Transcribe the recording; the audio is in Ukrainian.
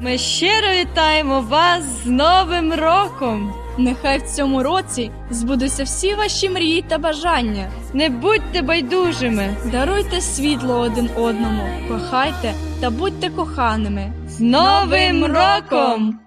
Ми щиро вітаємо вас з Новим роком! Нехай в цьому році збудуться всі ваші мрії та бажання. Не будьте байдужими! Даруйте світло один одному, кохайте та будьте коханими. З Новим роком!